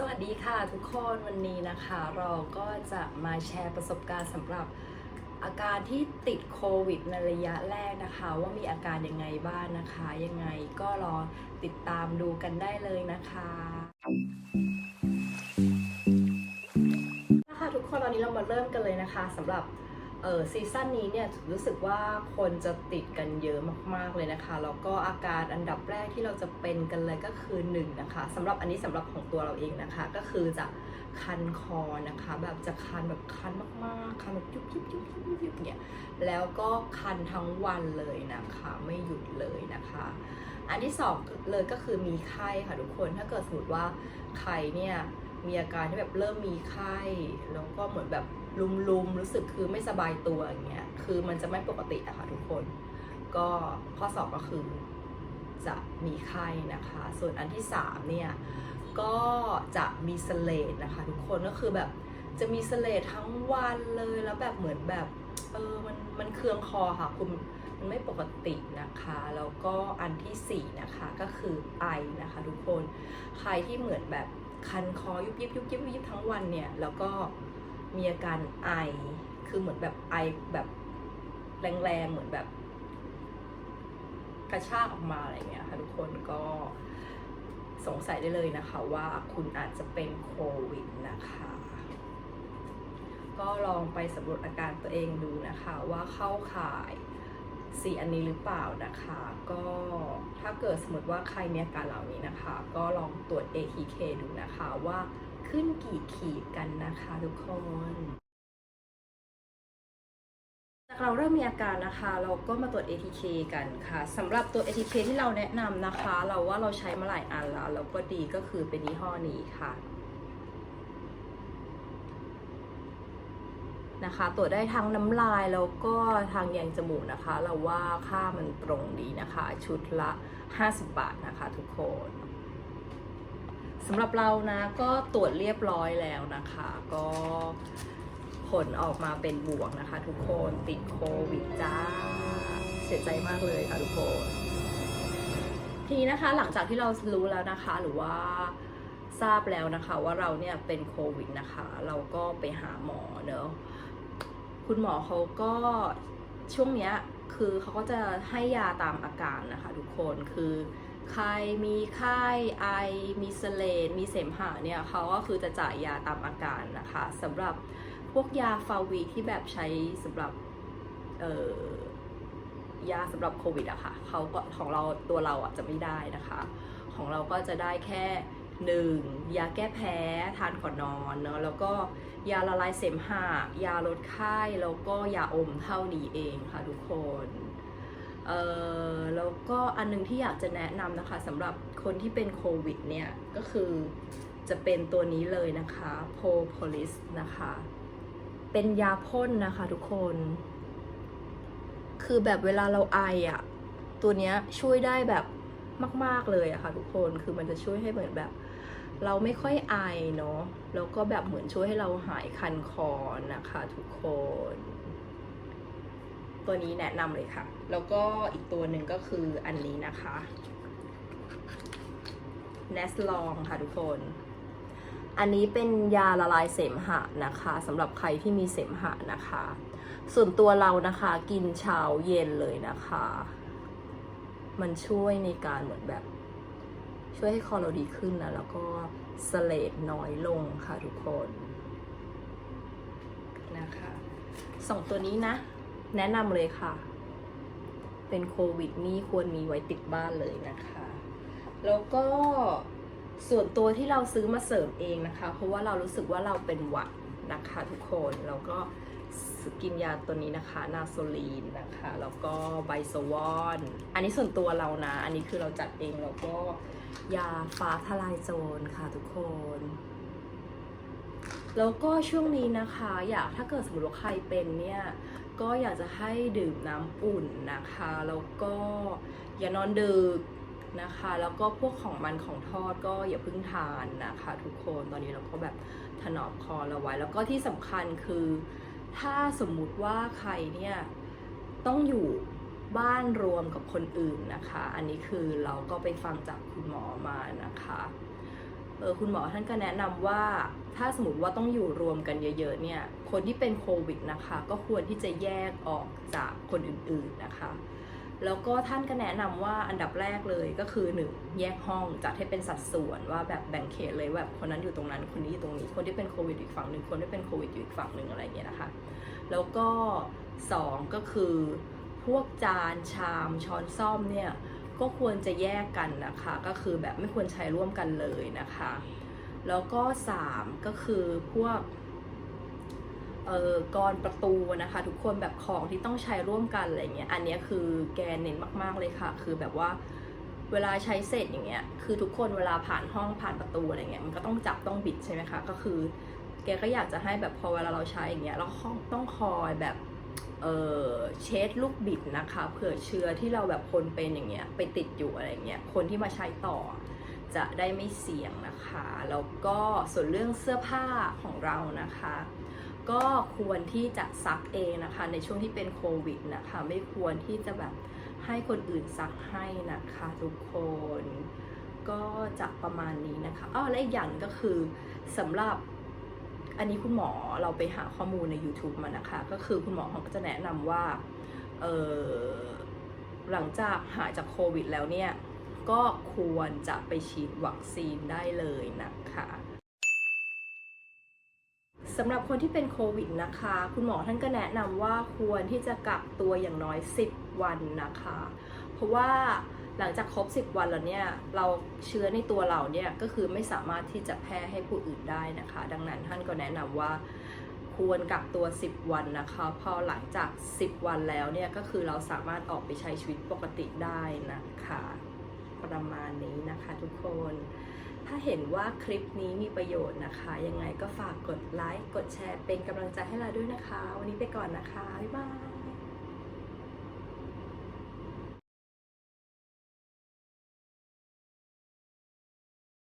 สวัสดีค่ะทุกคนวันนี้นะคะเราก็จะมาแชร์ประสบการณ์สำหรับอาการที่ติดโควิดในระยะแรกนะคะ ว่ามีอาการยังไงบ้างนะคะ ยังไงก็รอติดตามดูกันได้เลยนะคะนะคะทุกคนตอนนี้เรามาเริ่มกันเลยนะคะสำหรับ เออซีซั่นนี้เนี่ยรู้สึกว่าคนจะติดกันเยอะมากๆเลยนะคะแล้วก็อาการอันดับแรกที่เราจะเป็นกันเลยก็คือหนึ่งนะคะสำหรับอันนี้สำหรับของตัวเราเองนะคะ ก็คือจะคันคอนะคะ แบบจะคันแบบคันมากๆคันแบบยุบยุบยุบยุบยุบยุบเนี่ยแล้วก็คันทั้งวันเลยนะคะ ไม่หยุดเลยนะคะ อันที่สองเลยก็คือมีไข้ค่ะทุกคนถ้าเกิดสมมติว่าใครเนี่ยมีอาการที่แบบเริ่มมีไข้แล้วก็เหมือนแบบ ลุมๆ รู้สึกคือไม่สบายตัวอย่างเงี้ย คือมันจะไม่ปกติอะค่ะทุกคน ก็ข้อสอบก็คือจะมีไข้นะคะ ส่วนอันที่สามเนี่ย ก็จะมีเสเลดนะคะทุกคนก็คือแบบจะมีเสเลดทั้งวันเลยแล้วแบบเหมือนแบบเออมันมันเคืองคอค่ะคุณมันไม่ปกตินะคะ แล้วก็อันที่ 4 นะคะก็คือไอนะคะทุกคน ใครที่เหมือนแบบคันคอยุบยิบยุบยิบยุบทั้งวันเนี่ย แล้วก็ มีอาการไอ คือเหมือนแบบไอแบบแรงๆ เหมือนแบบ กระชากออกมาอะไรเงี้ยค่ะทุกคนก็สงสัยได้เลยนะคะว่าคุณอาจจะเป็นโควิดนะคะ ก็ลองไปสำรวจอาการตัวเองดูนะคะว่าเข้าข่าย สีอันนี้หรือเปล่านะคะ ก็ถ้าเกิดสมมติว่าใครมีอาการเหล่านี้นะคะ ก็ลองตรวจ ATK ดูนะคะว่าขึ้นกี่ขีดกันนะคะทุกคนจากเราเริ่มมีอาการนะคะ เราก็มาตรวจ ATK กันค่ะสำหรับตัว ATK ที่เราแนะนำนะคะ เราว่าเราใช้มาหลายอันแล้วแล้วก็ดีก็คือเป็นยี่ห้อนี้ค่ะ นะคะ ตรวจได้ทั้งน้ำลายแล้วก็ทางแยงจมูกนะคะ เราว่าค่ามันตรงดีนะคะ ชุดละ 50 บาทนะคะทุกคนสำหรับเรานะก็ตรวจเรียบร้อยแล้วนะคะ ก็ผลออกมาเป็นบวกนะคะ ทุกคนติดโควิดจ้า เสียใจมากเลยค่ะทุกคนทีนี้นะคะหลังจากที่เรารู้แล้วนะคะ หรือว่าทราบแล้วนะคะว่าเราเนี่ยเป็นโควิดนะคะ เราก็ไปหาหมอเนอะ คุณหมอเขาก็ช่วงเนี้ยคือเขาก็จะให้ยาตามอาการนะคะทุกคนคือใครมีไข้ไอ มีเสเลดมีเสมหะเนี่ยเขาก็คือจะจ่ายยาตามอาการนะคะสำหรับพวกยาฟาวีที่แบบใช้สำหรับเอ่อยาสำหรับโควิดอะค่ะเขาก็ของเราตัวเราอะจะไม่ได้นะคะ ของเราก็จะได้แค่ หนึ่งยาแก้แพ้ทานก่อนนอนเนอะแล้วก็ยาละลายเสมหะยาลดไข้แล้วก็ยาอมเท่านี้เองค่ะทุกคนเออแล้วก็อันหนึงที่อยากจะแนะนำนะคะสำหรับคนที่เป็นโควิดเนี่ย ก็คือจะเป็นตัวนี้เลยนะคะโพโพลิสนะคะ เป็นยาพ่นนะคะทุกคน คือแบบเวลาเราไออะ่ะ ตัวเนี้ยช่วยได้แบบมาก ๆ เลยอะค่ะทุกคน คือมันจะช่วยให้เหมือนแบบ เราไม่ค่อยไอเนาะแล้วก็แบบเหมือนช่วยให้เราหายคันคอนะคะทุกคน ตัวนี้แนะนำเลยค่ะ แล้วก็อีกตัวหนึ่งก็คืออันนี้นะคะ n e s l o n g ค่ะทุกคน อันนี้เป็นยาละลายเสมหะนะคะสำหรับใครที่มีเสมหะนะคะ ส่วนตัวเรานะคะกินเช้าเย็นเลยนะคะ มันช่วยในการเหมือนแบบ ช่วยให้คอเราดีขึ้นนะแล้วก็สเลดน้อยลงค่ะทุกคนนะคะสองตัวนี้นะ แนะนำเลยค่ะ เป็นโควิดนี่ควรมีไว้ติดบ้านเลยนะคะ แล้วก็ส่วนตัวที่เราซื้อมาเสริมเองนะคะ เพราะว่าเรารู้สึกว่าเราเป็นหวัดนะคะทุกคนแล้วก็กินยาตัวนี้นะคะนาโซลีนนะคะ แล้วก็ไบโซวอน อันนี้ส่วนตัวเรานะ อันนี้คือเราจัดเองแล้วก็ ยาฟ้าทลายโจรค่ะทุกคน แล้วก็ช่วงนี้นะคะ อยากถ้าเกิดสมมติว่าใครเป็นเนี่ย ก็อยากจะให้ดื่มน้ำอุ่นนะคะ แล้วก็อย่านอนดึกนะคะ แล้วก็พวกของมันของทอดก็อย่าเพิ่งทานนะคะ ทุกคนตอนนี้เราก็แบบถนอมคอเราไว้ แล้วก็ที่สำคัญคือ ถ้าสมมุติว่าใครเนี่ยต้องอยู่ บ้านรวมกับคนอื่นนะคะ อันนี้คือเราก็ไปฟังจากคุณหมอมานะคะเออคุณหมอท่านก็แนะนำว่าถ้าสมมติว่าต้องอยู่รวมกันเยอะ ๆ เนี่ย คนที่เป็นโควิดนะคะ ก็ควรที่จะแยกออกจากคนอื่นๆนะคะ แล้วก็ท่านก็แนะนำว่าอันดับแรกเลยก็คือหนึ่งแยกห้องจัดให้เป็นสัดส่วนว่าแบบแบ่งเขตเลยแบบคนนั้นอยู่ตรงนั้นคนนี้อยู่ตรงนี้ คนที่เป็นโควิดอยู่อีกฝั่งหนึ่งคนที่เป็นโควิดอยู่อีกฝั่งหนึ่งอะไรอย่างเงี้ยนะคะ แล้วก็สองก็คือ พวกจานชามช้อนซ่อมเนี่ยก็ควรจะแยกกันนะคะ ก็คือแบบไม่ควรใช้ร่วมกันเลยนะคะ แล้วก็สามก็คือพวกเอ่อกรประตูนะคะ ทุกคนแบบของที่ต้องใช้ร่วมกันอะไรเงี้ยอันนี้คือแกเน้นมากๆเลยค่ะ คือแบบว่าเวลาใช้เสร็จอย่างเงี้ยคือทุกคนเวลาผ่านห้องผ่านประตูอะไรเงี้ยมันก็ต้องจับต้องบิดใช่ไหมคะก็คือ แกก็อยากจะให้แบบพอเวลาเราใช้อย่างเงี้ยเราต้องคอยแบบ เเช็ดลูกบิดนะคะเผื่อเชื้อที่เราแบบคนเป็นอย่างเงี้ยไปติดอยู่อะไรเงี้ยคนที่มาใช้ต่อจะได้ไม่เสี่ยงนะคะแล้วก็ส่วนเรื่องเสื้อผ้าของเรานะคะ ก็ควรที่จะซักเองนะคะ ในช่วงที่เป็นโควิดนะคะ ไม่ควรที่จะแบบให้คนอื่นซักให้นะคะทุกคนก็จะประมาณนี้นะคะ อ้อและอีกอย่างก็คือสำหรับ อันนี้คุณหมอเราไปหาข้อมูลใน YouTube มานะคะ ก็คือคุณหมอเขาก็จะแนะนำว่าเออหลังจากหายจากโควิดแล้วเนี่ย ก็ควรจะไปฉีดวัคซีนได้เลยนะคะสำหรับคนที่เป็นโควิดนะคะ คุณหมอท่านก็แนะนำว่าควรที่จะกักตัวอย่างน้อย 10 วันนะคะ เพราะว่า หลังจากครบ 10 วันแล้วเนี่ยเราเชื้อในตัวเราเนี่ยก็คือไม่สามารถที่จะแพร่ให้ผู้อื่นได้นะคะ ดังนั้นท่านก็แนะนำว่าควรกักตัว 10 วันนะคะ พอหลังจาก 10 วันแล้วเนี่ยก็คือเราสามารถออกไปใช้ชีวิตปกติได้นะคะประมาณนี้นะคะทุกคน ถ้าเห็นว่าคลิปนี้มีประโยชน์นะคะ ยังไงก็ฝากกดไลค์ กดแชร์เป็นกำลังใจให้เราด้วยนะคะ วันนี้ไปก่อนนะคะ บ๊ายบาย